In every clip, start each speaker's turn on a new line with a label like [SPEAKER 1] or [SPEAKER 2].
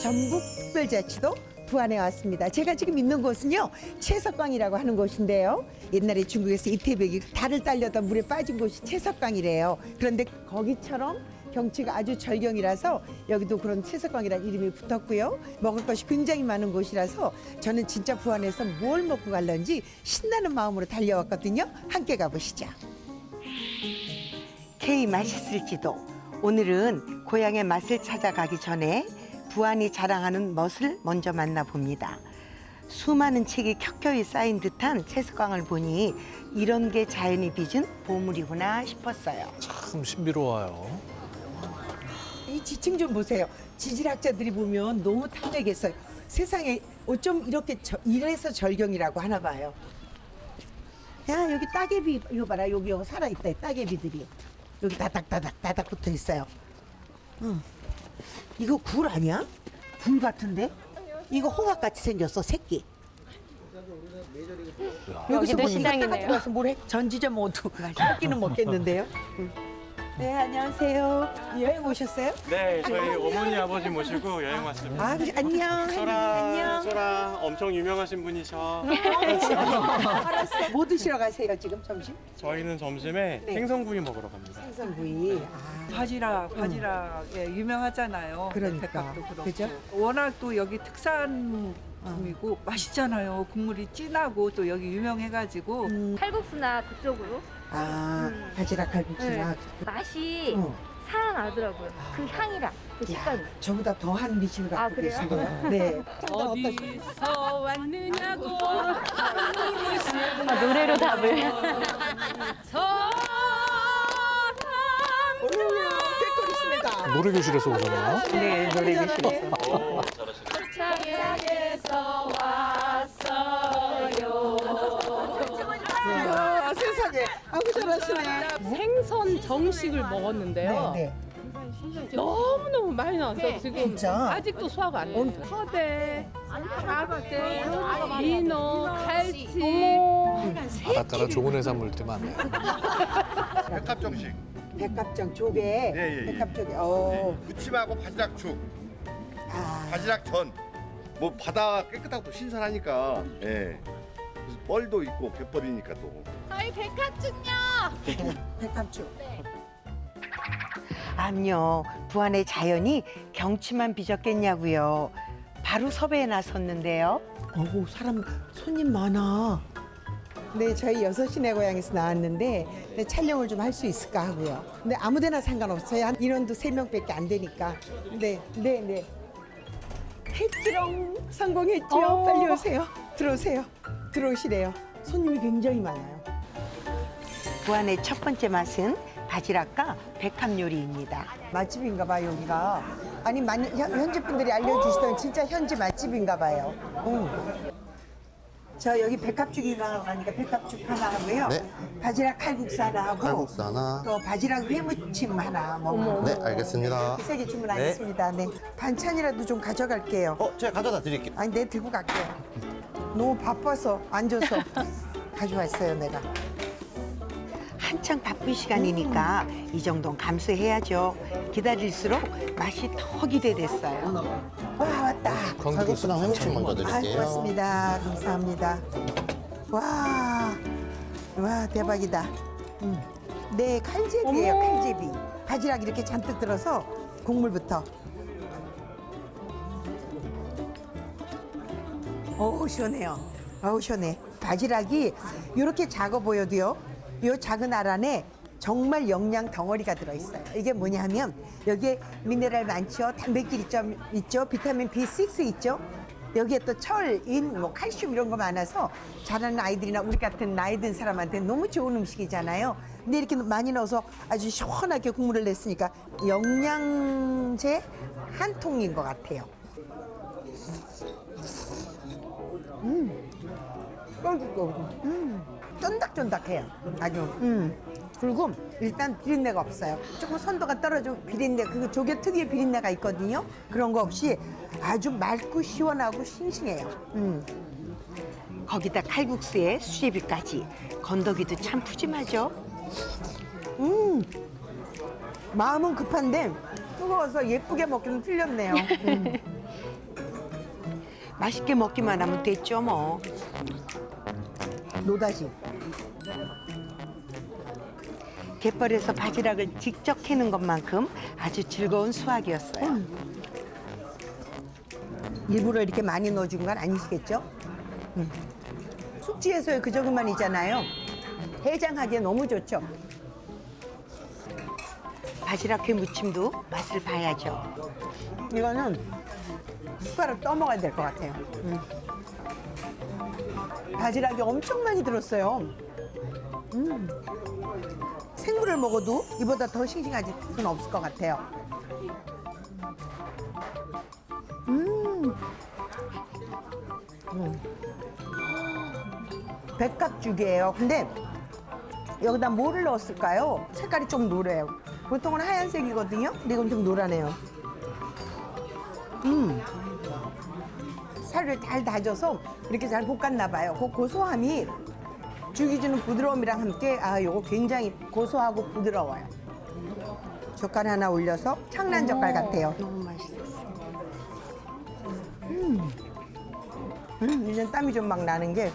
[SPEAKER 1] 전북특별자치도 부안에 왔습니다. 제가 지금 있는 곳은요 채석강이라고 하는 곳인데요. 옛날에 중국에서 이태백이 달을 딸려다 물에 빠진 곳이 채석강이래요. 그런데 거기처럼 경치가 아주 절경이라서 여기도 그런 채석강이라는 이름이 붙었고요. 먹을 것이 굉장히 많은 곳이라서 저는 진짜 부안에서 뭘 먹고 갈런지 신나는 마음으로 달려왔거든요. 함께 가보시죠. K 맛있을지도 오늘은 고향의 맛을 찾아가기 전에 부안이 자랑하는 멋을 먼저 만나봅니다. 수많은 책이 켜켜이 쌓인 듯한 채석강을 보니 이런 게 자연이 빚은 보물이구나 싶었어요.
[SPEAKER 2] 참 신비로워요.
[SPEAKER 1] 이 지층 좀 보세요. 지질학자들이 보면 너무 탐내겠어요. 세상에 어쩜 이렇게 저, 이래서 절경이라고 하나 봐요. 야 여기 따개비 이거 봐라 여기 여기 살아 있다 따개비들이 여기 다닥다닥 다닥 붙어 있어요. 응. 이거 굴 아니야? 굴 같은데? 이거 홍합 같이 생겼어 새끼.
[SPEAKER 3] 여기도
[SPEAKER 1] 뭐 이거
[SPEAKER 3] 시장이네요.
[SPEAKER 1] 따가지고 와서 뭘 해? 전지전 모두 새끼는 먹겠는데요. 응. 네 안녕하세요. 여행 오셨어요?
[SPEAKER 4] 네, 저희 어머니 아버지 모시고 여행 왔습니다.
[SPEAKER 1] 아 그래, 안녕.
[SPEAKER 4] 소라,
[SPEAKER 1] 안녕.
[SPEAKER 4] 소라 엄청 유명하신 분이셔.
[SPEAKER 1] 알았어. 뭐 드시러 가세요 지금 점심?
[SPEAKER 4] 저희는 점심에
[SPEAKER 1] 네.
[SPEAKER 4] 생선구이 먹으러 갑니다.
[SPEAKER 1] 생선구이. 아,
[SPEAKER 5] 바지락, 바지락 예, 유명하잖아요.
[SPEAKER 1] 그러니까.
[SPEAKER 5] 백합도 그렇고.
[SPEAKER 1] 그죠?
[SPEAKER 5] 워낙 또 여기 특산품이고 맛있잖아요. 국물이 진하고 또 여기 유명해가지고
[SPEAKER 1] 음,
[SPEAKER 3] 칼국수나 그쪽으로
[SPEAKER 1] 아 바지락 칼국수나.
[SPEAKER 3] 맛이
[SPEAKER 1] 어.
[SPEAKER 3] 살아나더라고요. 그 향이랑 그 식감이.
[SPEAKER 1] 야, 저보다 더한 미식을 갖고
[SPEAKER 3] 아, 그래요?
[SPEAKER 1] 계시네요. 네.
[SPEAKER 6] 어디서 왔느냐고
[SPEAKER 3] 아, 노래로 답을.
[SPEAKER 1] 댓글이십니다.
[SPEAKER 2] 노래 교실에서 오셨나요?
[SPEAKER 1] 네, 노래 교실에서. 아, 세상에. 아구 잘하시네.
[SPEAKER 6] 생선 정식을 먹었는데요.
[SPEAKER 1] 네, 네.
[SPEAKER 6] 너무 너무 많이 나와서 지금
[SPEAKER 1] 진짜?
[SPEAKER 6] 아직도 소화가 안 돼요. 허대, 잡대, 민어, 갈치.
[SPEAKER 2] 바닷가라 좋은 해산물 때만
[SPEAKER 7] 백합 정식
[SPEAKER 1] 백합정 조개.
[SPEAKER 7] 예, 예, 예.
[SPEAKER 1] 백합 조개. 어.
[SPEAKER 7] 무침하고 바지락죽
[SPEAKER 1] 아,
[SPEAKER 7] 바지락전 뭐 바다 깨끗하고 또 신선하니까 예 그래서 뻘도 있고 갯벌이니까 또
[SPEAKER 1] 백합죽. 암요, 부안의 자연이 경치만 빚었겠냐고요. 바로 섭외에 나섰는데요. 어우, 사람 손님 많아. 네, 저희 여섯 시내 고향에서 나왔는데 네, 촬영을 좀 할 수 있을까 하고요. 근데 아무데나 상관없어요. 한 인원도 세 명밖에 안 되니까. 네, 네, 네. 했지롱 성공했지요. 빨리 오세요. 들어오세요. 들어오시래요. 손님이 굉장히 많아요. 부안의 첫 번째 맛은 바지락과 백합 요리입니다. 맛집인가 봐요, 여기가. 아니, 많이 현- 현지 분들이 알려주시던 진짜 현지 맛집인가 봐요. 응. 저 여기 백합죽이가 하니까 백합죽 하나 하고요.
[SPEAKER 8] 네.
[SPEAKER 1] 바지락 칼국수 하나 하고
[SPEAKER 8] 칼국수 하나.
[SPEAKER 1] 또 바지락 회무침 하나 먹고
[SPEAKER 8] 네, 알겠습니다.
[SPEAKER 1] 세개 주문하겠습니다. 네. 반찬이라도 좀 가져갈게요.
[SPEAKER 8] 어, 제가 가져다 드릴게요.
[SPEAKER 1] 아니 내 들고 갈게요. 너무 바빠서 앉아서 가져왔어요 내가. 한창 바쁜 시간이니까 이 정도는 감수해야죠. 기다릴수록 맛이 더 기대됐어요. 와 왔다.
[SPEAKER 8] 칼국수랑 회무침 먼저
[SPEAKER 1] 아
[SPEAKER 8] 드릴게요.
[SPEAKER 1] 고맙습니다. 감사합니다. 와, 와 대박이다. 음. 네 칼제비예요 칼제비. 바지락 이렇게 잔뜩 들어서 국물부터. 어우 시원해요. 어우 시원해. 바지락이 이렇게 작아 보여도요. 이 작은 알 안에 정말 영양 덩어리가 들어있어요. 이게 뭐냐면 여기에 미네랄 많죠. 단백질 있죠, 있죠. 비타민 B6 있죠. 여기에 또 철, 인, 뭐 칼슘 이런 거 많아서 자라는 아이들이나 우리 같은 나이 든 사람한테 너무 좋은 음식이잖아요. 근데 이렇게 많이 넣어서 아주 시원하게 국물을 냈으니까 영양제 한 통인 것 같아요. 음, 쫀득쫀득해요. 아주. 음. 그리고 일단 비린내가 없어요. 조금 선도가 떨어져 비린내, 그 조개 특유의 비린내가 있거든요. 그런 거 없이 아주 맑고 시원하고 싱싱해요. 음. 거기다 칼국수에 수제비까지 건더기도 참 푸짐하죠. 음. 마음은 급한데 뜨거워서 예쁘게 먹기는 틀렸네요. 음. 맛있게 먹기만 하면 됐죠 뭐. 노다지. 갯벌에서 바지락을 직접 캐는 것만큼 아주 즐거운 수확이었어요. 일부러 이렇게 많이 넣어준 건 아니시겠죠? 음. 숙지에서의 그 정도만이잖아요. 해장하기에 너무 좋죠. 바지락회 무침도 맛을 봐야죠. 이거는 숟가락 떠먹어야 될 것 같아요. 음. 바지락이 엄청 많이 들었어요. 음. 생물을 먹어도 이보다 더 싱싱하지 수는 없을 것 같아요. 음. 음. 백각죽이에요. 근데 여기다 뭐를 넣었을까요? 색깔이 좀 노래요. 보통은 하얀색이거든요. 근데 이건 좀 노라네요. 음. 살을 잘 다져서 이렇게 잘 볶았나 봐요. 그 고소함이 죽이 주는 부드러움이랑 함께 아 요거 굉장히 고소하고 부드러워요. 젓갈 하나 올려서 창란 젓갈 같아요. 너무 맛있어요. 음. 음, 이제 땀이 좀 막 나는 게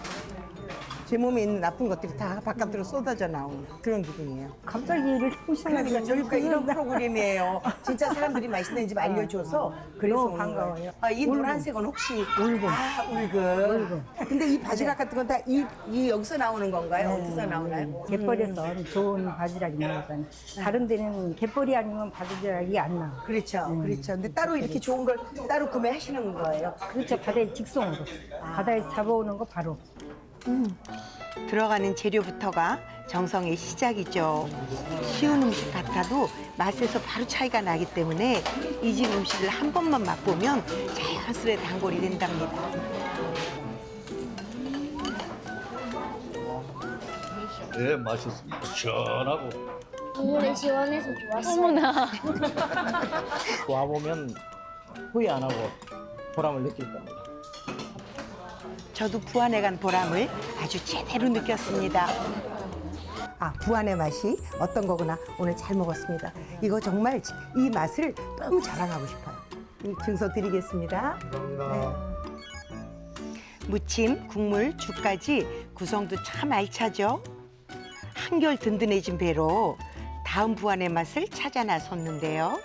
[SPEAKER 1] 제 몸에 있는 나쁜 것들이 다 바깥으로 쏟아져 나오는 그런 기분이에요.
[SPEAKER 9] 갑자기 이렇게
[SPEAKER 1] 그러니까 저희가 이런 프로그램이에요. 진짜 사람들이 맛있는 집 알려줘서 그래서
[SPEAKER 9] 너무
[SPEAKER 1] 오는
[SPEAKER 9] 반가워요.
[SPEAKER 1] 거예요. 아, 이 노란색은 혹시 울금. 아, 울금. 근데 이 바지락 같은 건 다 이 이 여기서 나오는 건가요? 어디서 나오나요?
[SPEAKER 9] 갯벌에서 좋은 바지락이 나오잖아요. 다른 데는 갯벌이 아니면 바지락이 안 나와.
[SPEAKER 1] 그렇죠, 그렇죠. 근데 따로 이렇게 좋은 걸 따로 구매하시는 거예요.
[SPEAKER 9] 그렇죠. 바다에 직송으로. 바다에서 잡아오는 거 바로.
[SPEAKER 1] 들어가는 재료부터가 정성의 시작이죠. 쉬운 음식 같아도 맛에서 바로 차이가 나기 때문에 이 집 음식을 한 번만 맛보면 자연스레 단골이 된답니다.
[SPEAKER 8] 네, 맛있습니다. 시원하고.
[SPEAKER 10] 국물이 시원해서 좋았어요.
[SPEAKER 11] 와보면 후회 안 하고 보람을 느낄 겁니다.
[SPEAKER 1] 저도 부안에 간 보람을 아주 제대로 느꼈습니다. 아, 부안의 맛이 어떤 거구나 오늘 잘 먹었습니다. 이거 정말 이 맛을 너무 자랑하고 싶어요. 이 증서 드리겠습니다. 네. 무침, 국물, 죽까지 구성도 참 알차죠. 한결 든든해진 배로 다음 부안의 맛을 찾아 나섰는데요.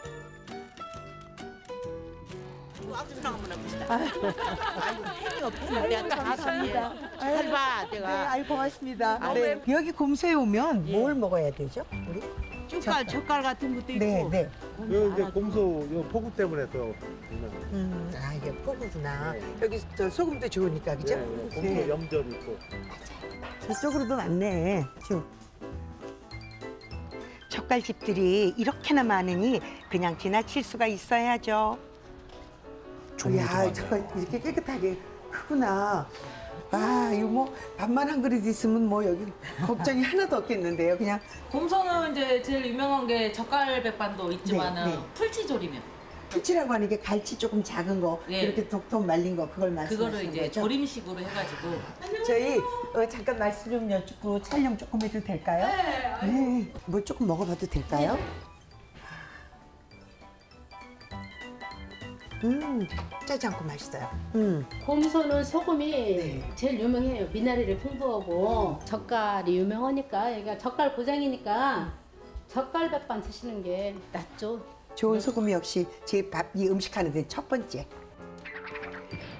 [SPEAKER 1] 네, 아이 고맙습니다. 네. 여기 곰소에 오면 뭘 먹어야 되죠? 우리?
[SPEAKER 5] 젓갈, 젓갈 같은 것도 있고.
[SPEAKER 1] 네, 네.
[SPEAKER 7] 요 이제 곰소 요 폭우 때문에 또
[SPEAKER 1] 음, 아 이게 포구구나. 여기 저 소금도 좋으니까 그죠? 네.
[SPEAKER 7] 염전 있고.
[SPEAKER 1] 저쪽으로도 많네. 쭉. 젓갈집들이 이렇게나 많으니 그냥 지나칠 수가 있어야죠.
[SPEAKER 2] 종류도
[SPEAKER 1] 야. 젓갈 이렇게 깨끗하게 크구나. 아, 이거 뭐 밥만 한 그릇 있으면 뭐 여기 걱정이 하나도 없겠는데요. 그냥
[SPEAKER 12] 곰소는 이제 제일 유명한 게 젓갈 백반도 있지만은
[SPEAKER 1] 네, 네.
[SPEAKER 12] 풀치조림이요.
[SPEAKER 1] 풀치라고 하는 게 갈치 조금 작은 거
[SPEAKER 12] 네.
[SPEAKER 1] 이렇게 톡톡 말린 거 그걸 말씀하시는
[SPEAKER 12] 그거를 이제
[SPEAKER 1] 거죠?
[SPEAKER 12] 조림식으로 해가지고
[SPEAKER 1] 저희 어, 잠깐 말씀 좀 여쭙고 촬영 조금 해도 될까요? 네. 뭐 조금 먹어봐도 될까요? 음, 짜지 않고 맛있어요. 음,
[SPEAKER 6] 곰소는 소금이
[SPEAKER 1] 네.
[SPEAKER 6] 제일 유명해요. 미나리를 풍부하고 젓갈이 유명하니까 여기가 젓갈 고장이니까 젓갈 백반 드시는 게 낫죠.
[SPEAKER 1] 좋은 소금 역시 제 밥 이 음식 하는 데 첫 번째.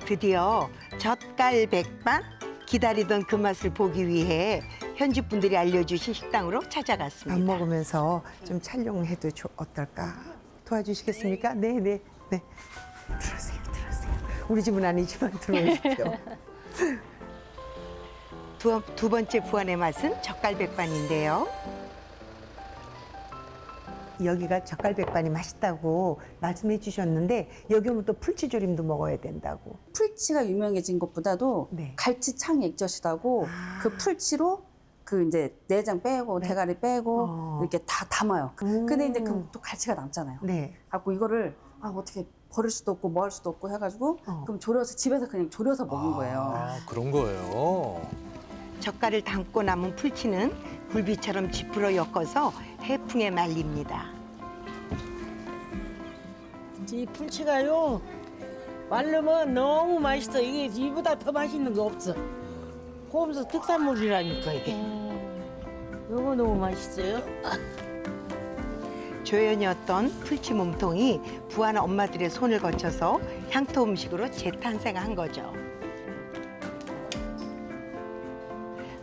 [SPEAKER 1] 드디어 젓갈 백반 기다리던 그 맛을 보기 위해 현지 분들이 알려주신 식당으로 찾아갔습니다. 밥 먹으면서 좀 촬영해도 좋- 어떨까? 도와주시겠습니까? 네, 네, 네. 들어오세요, 들어오세요. 우리 집은 아니지만 들어오십시오. 두, 두 번째 부안의 맛은 젓갈 백반인데요. 여기가 젓갈 백반이 맛있다고 말씀해 주셨는데 여기 오면 또 풀치조림도 먹어야 된다고.
[SPEAKER 13] 풀치가 유명해진 것보다도
[SPEAKER 1] 네.
[SPEAKER 13] 갈치창 액젓이라고
[SPEAKER 1] 아.
[SPEAKER 13] 그 풀치로 그 이제 내장 빼고
[SPEAKER 1] 네.
[SPEAKER 13] 대가리 빼고
[SPEAKER 1] 어.
[SPEAKER 13] 이렇게 다 담아요.
[SPEAKER 1] 음.
[SPEAKER 13] 근데 이제 그 또 갈치가 남잖아요.
[SPEAKER 1] 네.
[SPEAKER 13] 갖고 이거를 아 어떻게 버릴 수도 없고 뭐 할 수도 없고 해가지고
[SPEAKER 1] 어.
[SPEAKER 13] 그럼 졸여서 집에서 그냥 졸여서 먹는 거예요.
[SPEAKER 2] 아, 그런 거예요.
[SPEAKER 1] 젓갈을 담고 남은 풀치는 굴비처럼 지푸러 엮어서 해풍에 말립니다.
[SPEAKER 14] 이 풀치가요 말르면 너무 맛있어 이게 이보다 더 맛있는 거 없어 홈스 특산물이라니까 이게 너무 너무 맛있어요
[SPEAKER 1] 조연이었던 풀치 몸통이 부안 엄마들의 손을 거쳐서 향토 음식으로 재탄생한 거죠.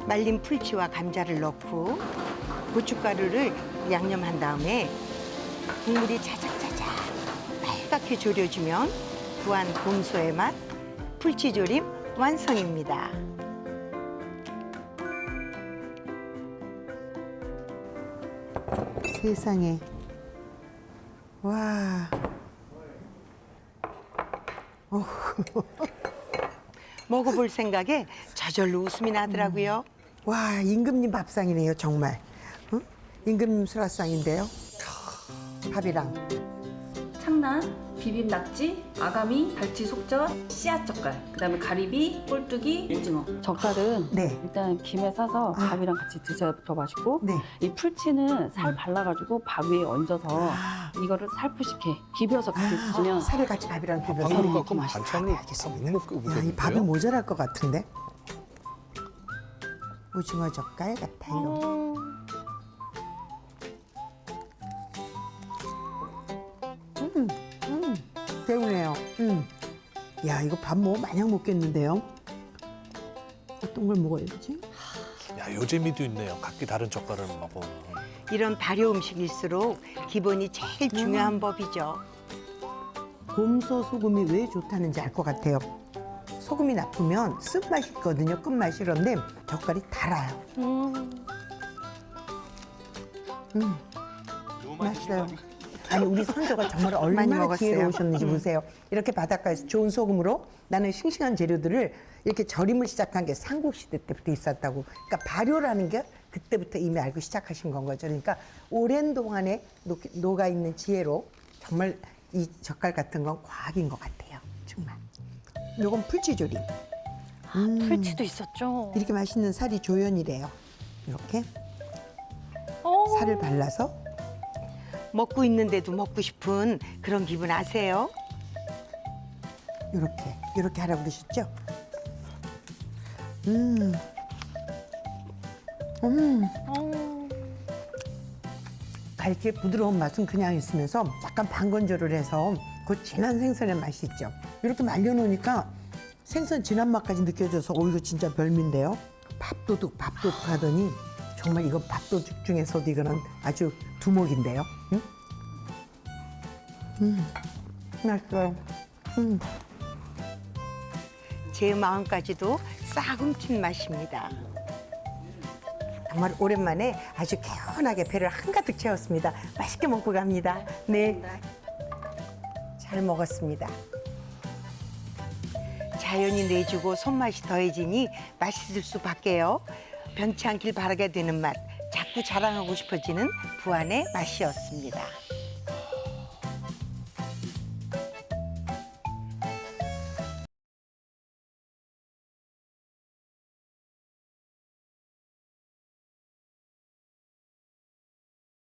[SPEAKER 1] 말린 풀치와 감자를 넣고 고춧가루를 양념한 다음에 국물이 자작자작 빨갛게 졸여주면 부안 곰소의 맛 풀치조림 완성입니다. 세상에 와. 어후. 먹어볼 생각에 저절로 웃음이 나더라고요. 와, 임금님 밥상이네요, 정말. 응? 임금님 수라상인데요. 밥이랑
[SPEAKER 13] 창란, 비빔 낙지, 아가미, 갈치 속젓, 씨앗 젓갈, 그다음에 가리비, 꼴뚜기, 오징어.
[SPEAKER 6] 젓갈은
[SPEAKER 1] 네.
[SPEAKER 6] 일단 김에 싸서
[SPEAKER 1] 아.
[SPEAKER 6] 밥이랑 같이 드셔야 더 맛있고
[SPEAKER 1] 네.
[SPEAKER 6] 이 풀치는 살 발라가지고 밥 위에 얹어서
[SPEAKER 1] 아.
[SPEAKER 6] 이거를 살푸시게 비벼서 같이 드시면
[SPEAKER 1] 살을 같이 밥이랑 비벼서
[SPEAKER 2] 방금
[SPEAKER 1] 먹고
[SPEAKER 2] 갖고
[SPEAKER 1] 알겠습니다.
[SPEAKER 2] 못 먹-
[SPEAKER 1] 야, 이 밥이? 모자랄 것 같은데. 오징어 젓갈 같아요. 음, 음, 개운해요. 음. 야, 이거 밥 뭐 마냥 먹겠는데요? 어떤 걸 먹어야 되지?
[SPEAKER 2] 야, 요 재미도 있네요. 각기 다른 젓갈을 먹어.
[SPEAKER 1] 이런 발효 음식일수록 기본이 제일 중요한 법이죠. 곰소 소금이 왜 좋다는지 알 것 같아요. 소금이 나쁘면 쓴맛이 있거든요. 끝맛이 그런데 젓갈이 달아요. 음, 맛있어요. 아니 우리 선조가 정말 얼마나 지혜로우셨는지 보세요. 이렇게 바닷가에서 좋은 소금으로 나는 싱싱한 재료들을 이렇게 절임을 시작한 게 삼국 시대 때부터 있었다고. 그러니까 발효라는 게 그때부터 이미 알고 시작하신 건 거죠. 그러니까 오랜 동안에 녹- 녹아 있는 지혜로 정말 이 젓갈 같은 건 과학인 것 같아요. 정말. 요건 풀치조림. 음,
[SPEAKER 3] 풀치도 있었죠.
[SPEAKER 1] 이렇게 맛있는 살이 조연이래요. 이렇게 살을 발라서 먹고 있는데도 먹고 싶은 그런 기분 아세요? 이렇게 이렇게 하라고 그러셨죠? 음, 음, 갈치의 부드러운 맛은 그냥 있으면서 약간 반 건조를 해서 그 진한 생선의 맛이 있죠. 이렇게 말려놓으니까 생선 진한 맛까지 느껴져서 오 이거 진짜 별미인데요. 밥도둑 밥도둑 하더니 정말 이거 밥도둑 중에서도 이거는 아주 두목인데요. 음, 음. 맛있어요. 음. 제 마음까지도 싹 훔친 맛입니다. 정말 오랜만에 아주 개운하게 배를 한가득 채웠습니다. 맛있게 먹고 갑니다. 네. 잘 먹었습니다. 자연이 내주고 손맛이 더해지니 맛있을 수밖에요. 변치 않길 바라게 되는 맛, 자꾸 자랑하고 싶어지는 부안의 맛이었습니다.